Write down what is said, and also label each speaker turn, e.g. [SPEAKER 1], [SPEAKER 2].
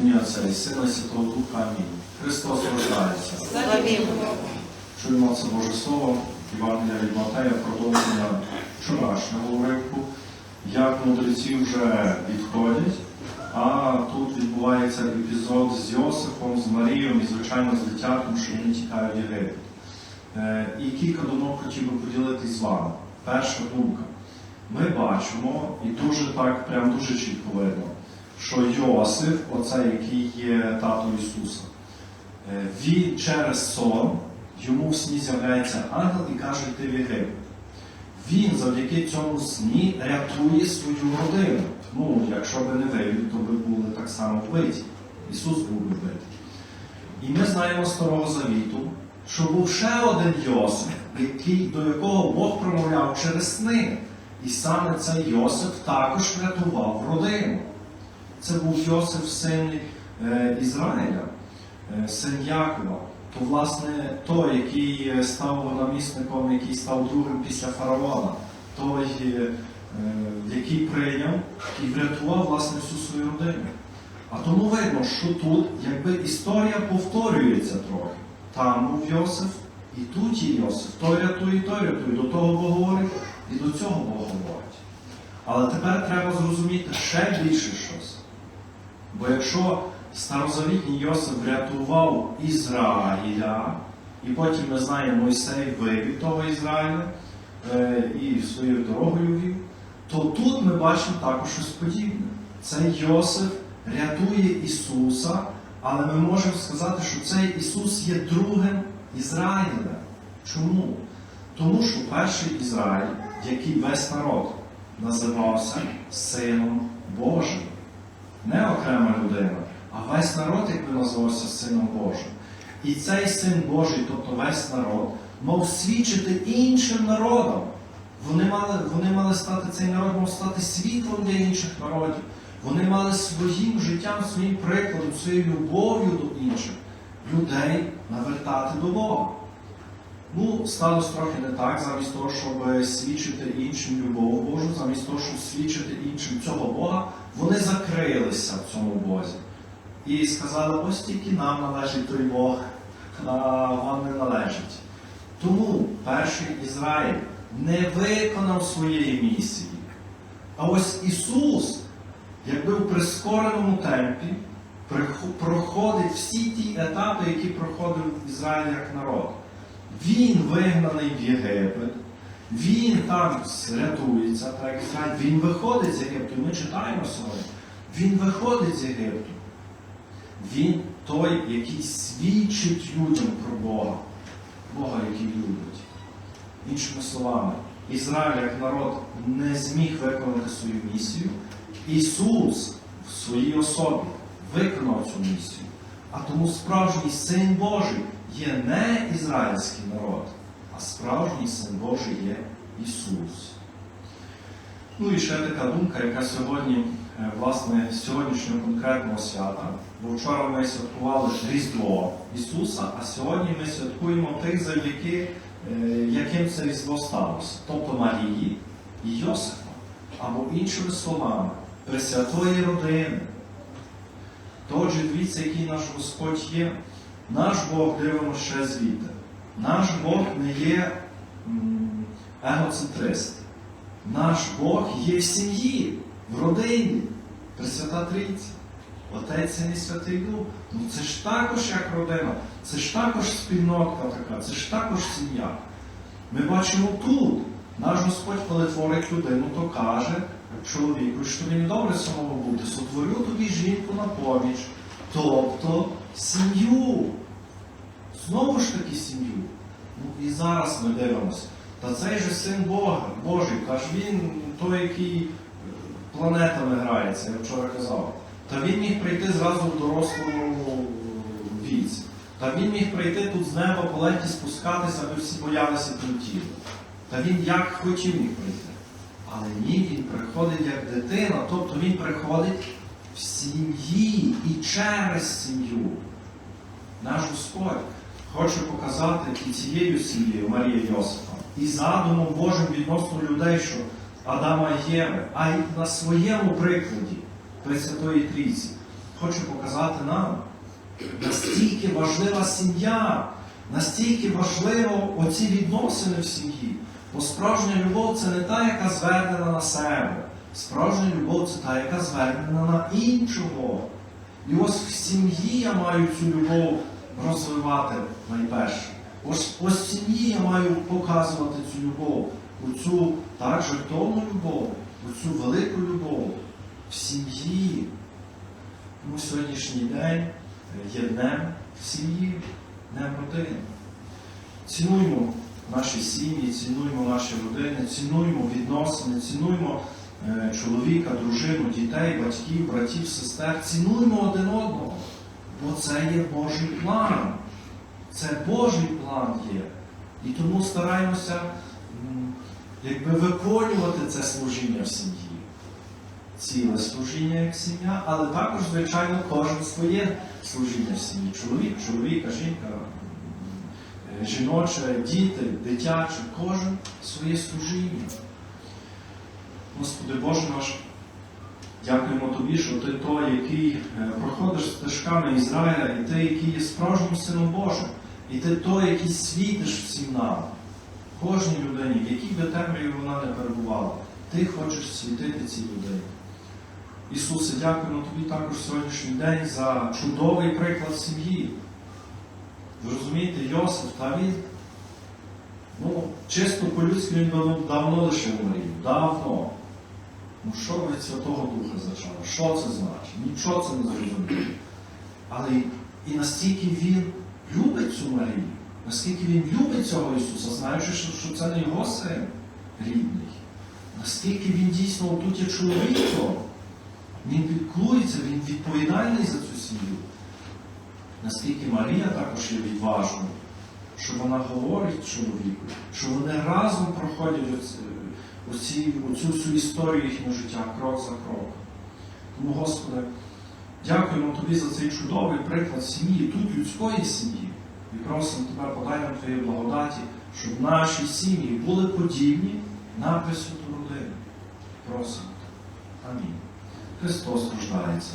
[SPEAKER 1] Ім'я Отця і Сина і Святого Духа. Амінь. Христос рождається. Чуємо це Боже Слово, Євангелія від Матея, продовження вчорашнього уривку, як мудреці вже відходять, а тут відбувається епізод з Йосифом, з Марією і, звичайно, з дитятком, що вони тікають в Єгипет. І кілька думок хотів би поділитись з вами. Перша думка. Ми бачимо, і дуже так, прям дуже чітко видно, що Йосиф, оцей, який є тато Ісуса, Е, він через сон, йому в сні з'являється ангел і каже, йти в Він завдяки цьому сні рятує свою родину. Ну, якщо би не вивів, то би були так само вбиті. Ісус був би вбитий. І ми знаємо Старого Завіту, що був ще один Йосиф, який, до якого Бог промовляв через сни. І саме цей Йосиф також врятував родину. Це був Йосиф, син е, Ізраїля, е, син Якова. То, власне, той, який е, став намісником, який став другим після фараона, той, який прийняв і врятував власне всю свою родину. А тому видно, що тут якби історія повторюється трохи. Там був Йосиф, і тут є Йосиф. Той рятує, і той рятує. До того Бог говорить, і до цього Бог говорить. Але тепер треба зрозуміти ще більше щось. Бо якщо старозавітній Йосиф врятував Ізраїля, і потім ми знаємо, Мойсей вивів того Ізраїля е, і своєю дорогою вів, то тут ми бачимо також щось подібне. Цей Йосиф рятує Ісуса, але ми можемо сказати, що цей Ісус є другим Ізраїлем. Чому? Тому що перший Ізраїль, який весь народ називався Сином Божим. Не окрема людина, а весь народ, якби називався Сином Божим. І цей син Божий, тобто весь народ, мав свідчити іншим народам. Вони мали, вони мали стати, цей народ мав стати світлом для інших народів. Вони мали своїм життям, своїм прикладом, своєю любов'ю до інших людей навертати до Бога. Ну, сталося трохи не так, замість того, щоб свідчити іншим любов Божу, замість того, щоб свідчити іншим цього Бога, вони закрилися в цьому Бозі. І сказали, ось тільки нам належить той Бог, а вам не належить. Тому перший Ізраїль не виконав своєї місії. А ось Ісус, якби в прискореному темпі, проходить всі ті етапи, які проходив Ізраїль як народ. Він вигнаний в Єгипет, він там рятується, так як він виходить з Єгипту. Ми читаємо сьогодні. Він виходить з Єгипту. Він той, який свідчить людям про Бога, Бога, який любить. Іншими словами, Ізраїль як народ не зміг виконати свою місію. Ісус в своїй особі виконав цю місію. А тому справжній син Божий є не ізраїльський народ, а справжній син Божий є Ісус. Ну і ще така думка, яка сьогодні, е, власне, з сьогоднішнього конкретного свята. Бо вчора ми святкували Різдво Ісуса, а сьогодні ми святкуємо тих, завдяки е, яким це Різдво сталося. Тобто Марії і Йосифа. Або іншими словами, Пресвятої родини. Тож, дивіться, який наш Господь є. Наш Бог дивимо ще звідти. Наш Бог не є егоцентрист. Наш Бог є в сім'ї, в родині, Пресвята Трійця. Отець і Святий Дух. Ну це ж також як родина, це ж також спільнотка така, це ж також сім'я. Ми бачимо тут. Наш Господь, коли творить людину, то каже чоловіку, що тобі добре самому бути, сотворю тобі жінку на поміч, тобто сім'ю. Знову ж таки сім'ю. Ну і зараз ми дивимося. Та цей же син Бога, Божий, каже, він той, який е, планетами грається, я вчора казав. Та він міг прийти зразу в дорослому віці. Та він міг прийти тут з неба по ленті спускатися, аби всі боялися тіла. Та він як хотів міг прийти. Але ні, він приходить як дитина, тобто він приходить в сім'ї і через сім'ю. Наш Господь хоче показати і цією сім'єю Марії Йосифа, і задумом Божим відносно людей, що Адама і Єви, а й на своєму прикладі Пресвятої Трійці, хоче показати нам, настільки важлива сім'я, настільки важливо оці відносини в сім'ї. Бо справжня любов це не та, яка звернена на себе. Справжня любов це та, яка звернена на іншого. І ось в сім'ї я маю цю любов розвивати найперше. Ось, ось сім'ї я маю показувати цю любов, оцю так жертовну любов, оцю велику любов в сім'ї. Тому сьогоднішній день є днем сім'ї, днем родини. Цінуймо наші сім'ї, цінуймо наші родини, цінуймо відносини, цінуймо е, чоловіка, дружину, дітей, батьків, братів, сестер, цінуймо один одного, бо це є Божий план. Це Божий план є. І тому стараємося якби виконувати це служіння в сім'ї. Ціле служіння як сім'я, але також, звичайно, кожен своє служіння в сім'ї. Чоловік, чоловіка, жінка, е, жіноче, діти, дитяче, кожен своє служіння. Господи Боже наш, дякуємо Тобі, що Ти той, який е, проходиш стежками Ізраїля, і Ти, який є справжнім Сином Божим, і Ти той, який світиш всім нам, кожній людині, в якій би темряві вона не перебувала. Ти хочеш світити цій людині. Ісусе, дякуємо Тобі також сьогоднішній день за чудовий приклад сім'ї. Ви розумієте, Йосиф та він, ну, чисто по-людськи він давно, лишив Марію. Давно. Ну що ви від Святого Духа зачали? Що це значить? Нічого це не зрозуміло. Але і, настільки він любить цю Марію, наскільки він любить цього Ісуса, знаючи, що, це не його син рідний, наскільки він дійсно тут є чоловіком, він піклується, він відповідальний за цю сім'ю. Наскільки Марія також є відважною, що вона говорить чоловіку, що вони разом проходять оці, оцю всю історію їхнього життя крок за кроком. Тому, Господи, дякуємо Тобі за цей чудовий приклад сім'ї, тут людської сім'ї. І просимо Тебе, подай нам Твої благодаті, щоб наші сім'ї були подібні на Пресвяту родину. Просимо. Амінь. Христос рождається.